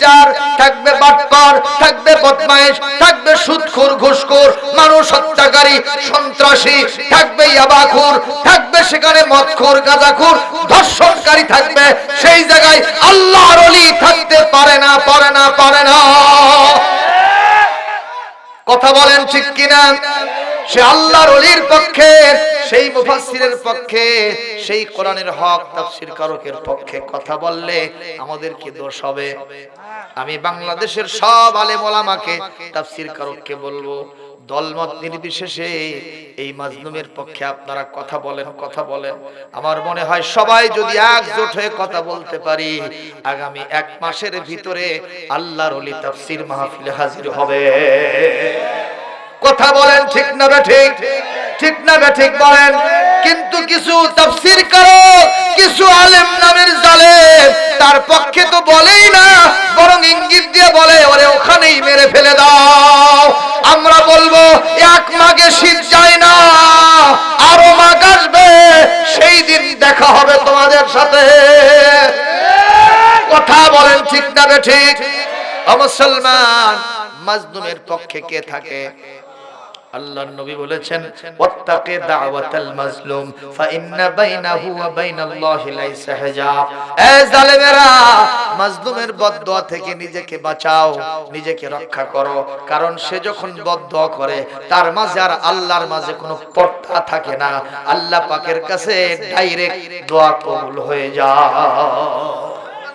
Cheater থাকবে বাটপার, থাকবে বদমাইশ, থাকবে মানুষ হত্যাকারী, সন্ত্রাসী, থাকবে থাকবে সেখানে মদখোর, গাঁজাখোর, ধর্ষণকারী থাকবে। সেই জায়গায় আল্লাহর ওলি থাকতে পারে না পারে না পারে না। কথা বলেন ঠিক কিনা? সে আল্লাহর অলির পক্ষে, সেই মুফাসসিরের পক্ষে, সেই কোরআনের হক তাফসীর কারকের পক্ষে কথা বললে আমাদের কি দোষ হবে? আমি বাংলাদেশের সব আলেম ওলামাকে তাফসীর কারককে বলব, দলমত নির্বিশেষে এই মাজলুমের পক্ষে আপনারা কথা বলেন কথা বলেন। আমার মনে হয় সবাই যদি একজোট হয়ে কথা বলতে পারি, আগামী এক মাসের ভিতরে আল্লাহর অলি তাফসীর মাহফিলে হাজির হবে। কথা বলেন ঠিক না ঠিক? ঠিক না ঠিক বলেন। কিন্তু কিছু তাফসীর করো, কিছু আলেম নামের জালেম, তার পক্ষে তো বলেই না, বরং ইঙ্গিত দিয়ে বলে, ওরে, ওখানেই মেরে ফেলে দাও। আমরা বলব, এক মাগে শীত যায় না, আরও মাগ আসবে, সেই দিন দেখা হবে তোমাদের সাথে। কথা বলেন ঠিক না ঠিক? মুসলমান মাজলুমের পক্ষে কে থাকে? আল্লাহর নবী বলেছেন, ওয়াত্তাকি দাওয়াতাল মাজলুম বাইনাহু ওয়া বাইনাল্লাহি লাইসা হিজাব। এ জালেমেরা, মাজলুমের বদদুয়া থেকে নিজেকে বাঁচাও, নিজেকে রক্ষা করো। কারণ সে যখন বদদুয়া করে, তার মাঝে আর আল্লাহর মাঝে কোনো পর্দা থাকে না। আল্লাহ পাকের কাছে ডাইরেক্ট দোয়া কবুল হয়ে যায়।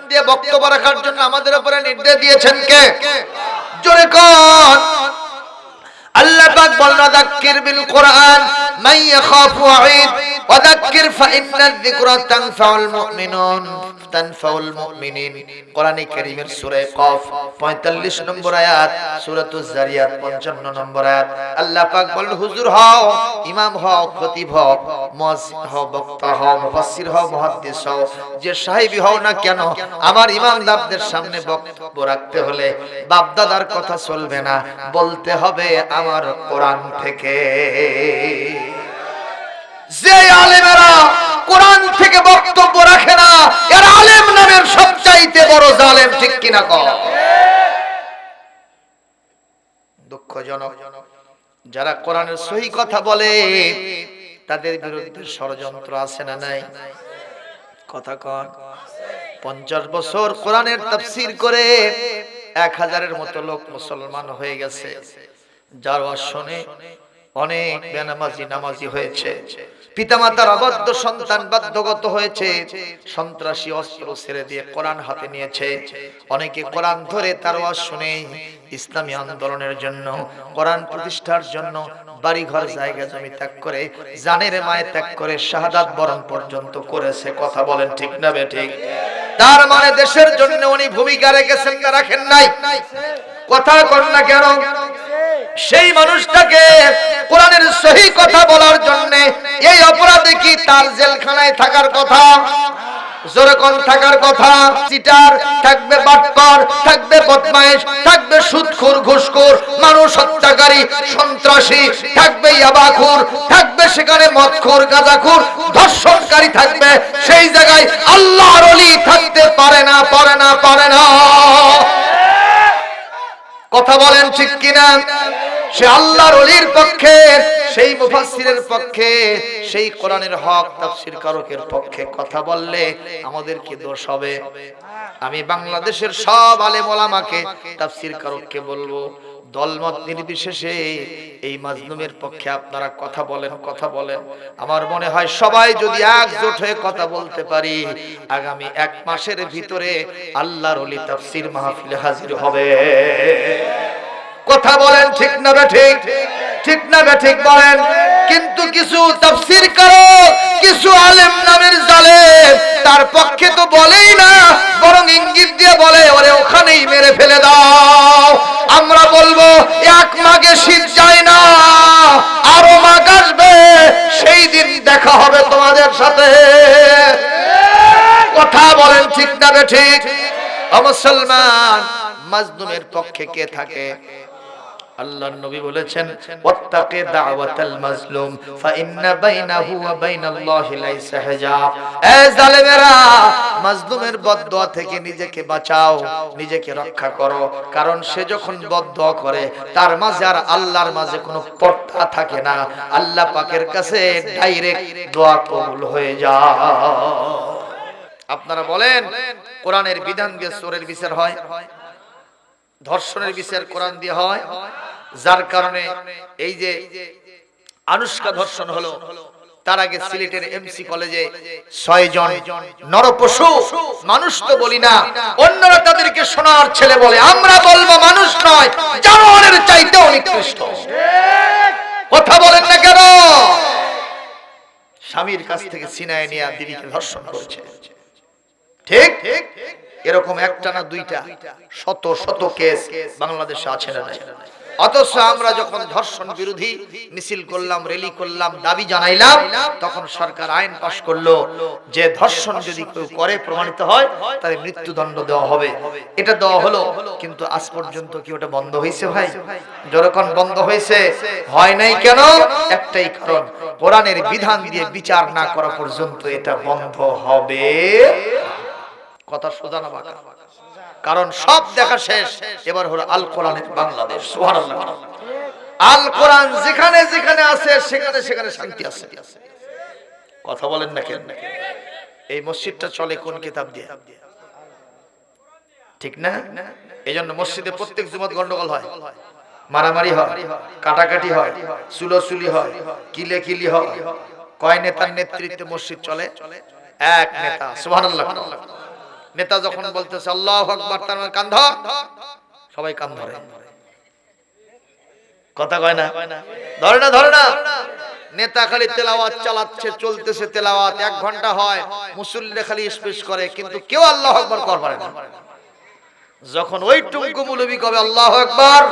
দিয়ে বক্তব্য রাখার জন্য আমাদের উপরে নির্দেশ দিয়েছেন কে? জোরে কোন। আল্লাহ পাক বলনা যাক্কির বিল কোরআন মান ইয়াখাফু ওয়াঈদ যিকরা তানফাউল মুমিনুন, তানফাউল মুমিনিন। কারীমের সূরা কফ 45 নম্বর আয়াত সূরাতুজ জারিয়াত 55 নম্বর আয়াত। আল্লাহ পাক বলেন, হুজুর হও, ইমাম হও, খতিব হও, মুয়াজ্জিন হও, বক্তা হও, মুফাসসির হও, মুহাদ্দিস হও, যে সাহেবী হও না কেন, আমার ইমাম দাবদের সামনে বক্তব্য রাখতে হলে বাপদাদার কথা চলবে না। বলতে হবে আমার কোরআন থেকে। যারা কোরআনের সহি কথা বলে, তাদের বিরুদ্ধে ষড়যন্ত্র আছে না নাই? কথা পঞ্চাশ বছর কোরআনের তাফসির করে এক হাজারের মতো লোক মুসলমান হয়ে গেছে। যার শুনে অনেক বেনামাজি নামাজি হয়েছে। পিতামাতার অবাধ্য সন্তান বাধ্যগত হয়েছে। সন্ত্রাসী অস্ত্র ছেড়ে দিয়ে কোরআন হাতে নিয়েছে। অনেকে কোরআন ধরে তার ওয়াজ শুনে ইসলামী আন্দোলনের জন্য, কোরআন প্রতিষ্ঠার জন্য বাড়ি ঘর জায়গা জমি ত্যাগ করে, জানের মায়ে ত্যাগ করে শাহাদাত বরণ পর্যন্ত করেছে। কথা বলেন ঠিক না বে ঠিক? তার মানে দেশের জন্য উনি ভূমিকা রেখেছেন রাখেন নাই। কথা কর না কেন? সেই মানুষটাকে কোরআনের সহি কথা বলার জন্য এই অপরাধে কি তার জেলখানায় থাকার কথা? থাকার কথা? চিটার, থাকবে বাটপার থাকবে থাকবে মানুষ হত্যাকারী, সন্ত্রাসী, থাকবে থাকবে সেখানে ধর্ষণকারী থাকবে। সেই জায়গায় আল্লাহর ওলি থাকতে পারে না পারে না পারে না। কথা বলেন ঠিক কিনা? সে আল্লাহর অলির পক্ষে, সেই মুফাসসিরের পক্ষে, সেই কোরআনের হক তাফসীর কারকের পক্ষে কথা বললে আমাদের কি দোষ হবে? আমি বাংলাদেশের সব আলেম ওলামাকে তাফসীর কারককে বলব, দলমত নির্বিশেষে এই মাজলুমের পক্ষে আপনারা কথা বলেন কথা বলেন। আমার মনে হয় সবাই যদি একজোট হয়ে কথা বলতে পারি, আগামী এক মাসের ভিতরে আল্লাহর অলি তাফসীর মাহফিলে হাজির হবে। কথা বলেন ঠিক না ঠিক? ঠিক না ঠিক বলেন। কিন্তু কিছু তাফসীর করো, কিছু আলেম নামের জালেম, তার পক্ষে তো বলেই না, বরং ইঙ্গিত দিয়ে বলে, ওরে, ওখানেই মেরে ফেলে দাও। আমরা বলব, এক মাগে শীত যায় না, আরও মাগ আসবে, সেই দিন দেখা হবে তোমাদের সাথে। কথা বলেন ঠিক না ঠিক? মুসলমান মাজলুমের পক্ষে কে থাকে? আল্লাহর নবী বলেছেন, ওয়াত্তাকি দাওয়াতাল মাজলুম বাইনাহু ওয়া বাইনাল্লাহি লাইসা হিজাব। এ জালেমেরা, মাজলুমের বদদোয়া থেকে নিজেকে বাঁচাও, নিজেকে রক্ষা করো। কারণ সে যখন বদদোয়া করে, তার মাঝে আর আল্লাহর মাঝে কোনো পর্দা থাকে না। আল্লাহ পাকের কাছে ডাইরেক্ট দোয়া কবুল হয়ে যায়। আপনারা বলেন, কোরআনের বিধান দিয়ে বিচার হয়? ধর্ষণের বিচার কোরআন দিয়ে হয়? যার কারণে এই যে আনুষ্কা ধর্ষণ হলো, তার আগে সিলেটের এমসি কলেজে ছয় জন নরপশু, মানুষ তো বলি না, অন্যরা তাদেরকে সোনার ছেলে বলে। আমরা বলব মানুষ নয়, জানোয়ারের চাইতেও নিকৃষ্ট। কথা বলেন না কেন? স্বামীর কাছ থেকে সিনায় নিয়ে দিদিকে ধর্ষণ করেছে। ঠিক? এরকম একটা না দুইটা, শত শত কেস বাংলাদেশে আছে না? অথচ আমরা যখন ধর্ষণ বিরোধী মিছিল করলাম রেলি করলাম, দাবি জানাইলাম, তখন সরকার আইন পাশ করল যে ধর্ষণ যদি কেউ করে, প্রমাণিত হয়, তাহলে মৃত্যুদণ্ড দেওয়া হবে। এটা দেওয়া হলো, কিন্তু আজ পর্যন্ত কি ওটা বন্ধ হয়েছে ভাই? যখন বন্ধ হয়েছে, হয় নাই কেন? একটাই কারণ, কোরআনের বিধান দিয়ে বিচার না করা পর্যন্ত এটা বন্ধ হবে। কথা সোজা না বাঁকা। কারণ সব দেখা শেষ। এবার হলো আল কোরআনের বাংলাদেশ। আল কোরআন যেখানে যেখানে আছে, সেখানে সেখানে শান্তি আছে। কথা বলেন না কেন? এই মসজিদটা চলে কোন কিতাব দিয়ে? ঠিক না? এই জন্য মসজিদে প্রত্যেক জুমত গন্ডগোল হয়। মারামারি হয়, কাটাকাটি হয়, চুলোচুলি হয় কিলে কিলি হয়। কয় নেতার নেতৃত্বে মসজিদ চলে? এক নেতা। সুবহানাল্লাহ। নেতা যখন বলতেছে আল্লাহ আকবার তার মানে কান ধর। সবাই কান ধরে। কথা কয় না? ধরে না ধরে না। নেতা খালি তেলাওয়াত চালাচ্ছে চলতেছে তেলাওয়াত। এক ঘণ্টা হয় মুসল্লিরা খালি স্পেস করে কিন্তু কেউ আল্লাহ আকবার কর পারে না। যখন ওই টুঙ্কু মুলবি কবে আল্লাহ আকবার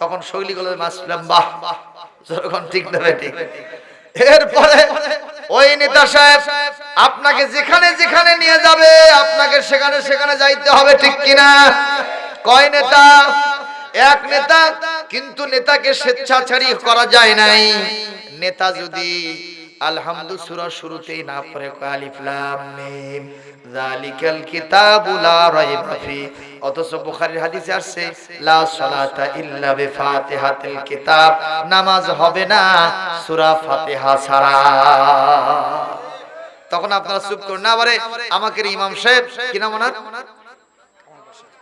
তখন শৈলী গুলো মাসলাম বাহ যখন ঠিক দেবে ঠিক। এরপরে ওই নেতা সাহেব, আপনাকে যেখানে যেখানে নিয়ে যাবে, আপনাকে সেখানে সেখানে যাইতে হবে, ঠিক কিনা? কয় নেতা? এক নেতা, কিন্তু নেতাকে স্বেচ্ছাচারী করা যায় নাই। নেতা যদি তখন আপনারা চুপ করুন। না বারে আমাকে ইমাম সাহেব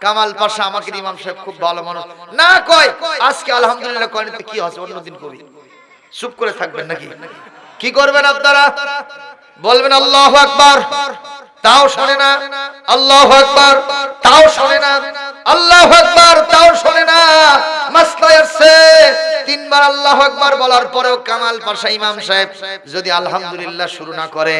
কামাল পাশা, আমাকে ইমাম সাহেব, খুব ভালো মানুষ। না কয়, আজকে আলহামদুলিল্লাহ কয়নি তো কি আছে অন্যদিন কবি। চুপ করে থাকবেন নাকি? কি করবেন আপনারা? বলবেন আল্লাহ আকবার। তাও শোনে না। আল্লাহ আকবার। তাও শোনে না। আল্লাহ আকবার বলার পরেও কামাল পাশা ইমাম সাহেব, যদি আলহামদুলিল্লাহ শুরু না করে,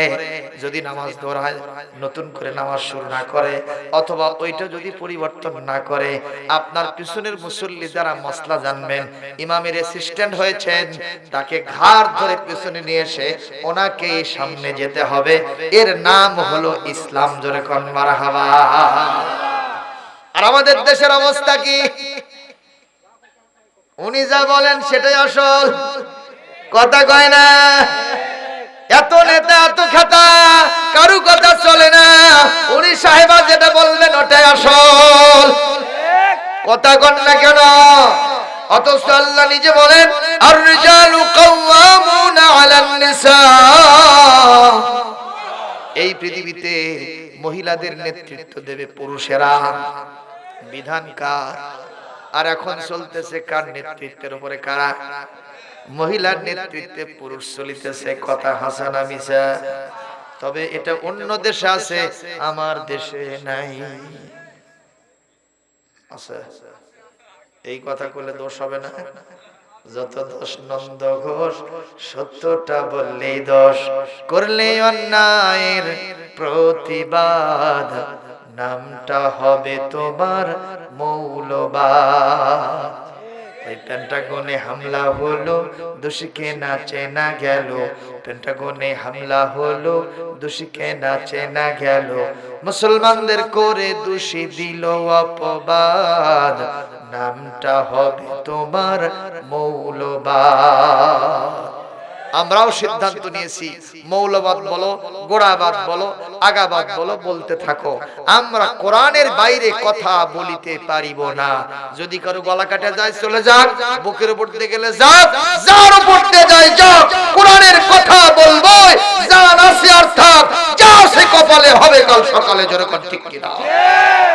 যদি নামাজ দৌড়ায় নতুন করে নামাজ শুরু না করে, অথবা ওইটা যদি পরিবর্তন না করে, আপনার পিছনের মুসল্লি যারা মসলা জানবেন, ইমামের অ্যাসিস্ট্যান্ট হয়েছেন, তাকে ঘাড় ধরে পিছনে নিয়ে এসে ওনাকে সামনে যেতে হবে। এর নাম হলো ইসলাম, জোরে আর আমাদের দেশের অবস্থা কি? উনি যা বলেন সেটাই আসল। কথা কয় না। এত নেতা, এত খাতা, কারু কথা চলে না। উনি সাহেবা যেটা বলবেন ওটাই আসল। কথা কন না কেন? অথচ আল্লাহ নিজে বলেন আর রিজালু কাওয়ামুনা নিসা। এই পৃথিবীতে মহিলাদের নেতৃত্ব দেবে পুরুষেরা। বিধান কার আর এখন চলতেছে কার নেতৃত্বের উপরে কারা? মহিলার নেতৃত্বে পুরুষ চলিতেছে, কথা হাসানা মিশা তবে এটা অন্য দেশে আছে, আমার দেশে নাই। আছে এই কথা করলে দোষ হবে না। যত দোষ নন্দ ঘোষ, সত্যটা বললেই দোষ। করলে অন্যায়ের প্রতিবাদ নামটা হবে তোমার মৌলবাদ। ওই পেন্টাগনে হামলা হলো দোষীকে না গেল। পেন্টাগনে হামলা হলো দোষীকে না গেল। মুসলমানদের করে দোষী দিল অপবাদ। নামটা হবে তোমার মৌলবাদ। আমরাও সিদ্ধান্ত নিয়েছি, মৌলবাদ বলো, গোড়াবাদ বলো, আগাবাদ বলো, বলতে থাকো। আমরা কোরআনের বাইরে কথা বলিতে পারিব না। যদি কারও গলা কাটা যায়, চলে যাক, বুকের উপর দিয়ে গেলে যাক, যার উপর দিয়ে যায়, যাক, কোরআনের কথা বলব জান আছে অর্থাৎ, যা সে কপালে হবে কাল সকালে, যেরকম ঠিক কিনা।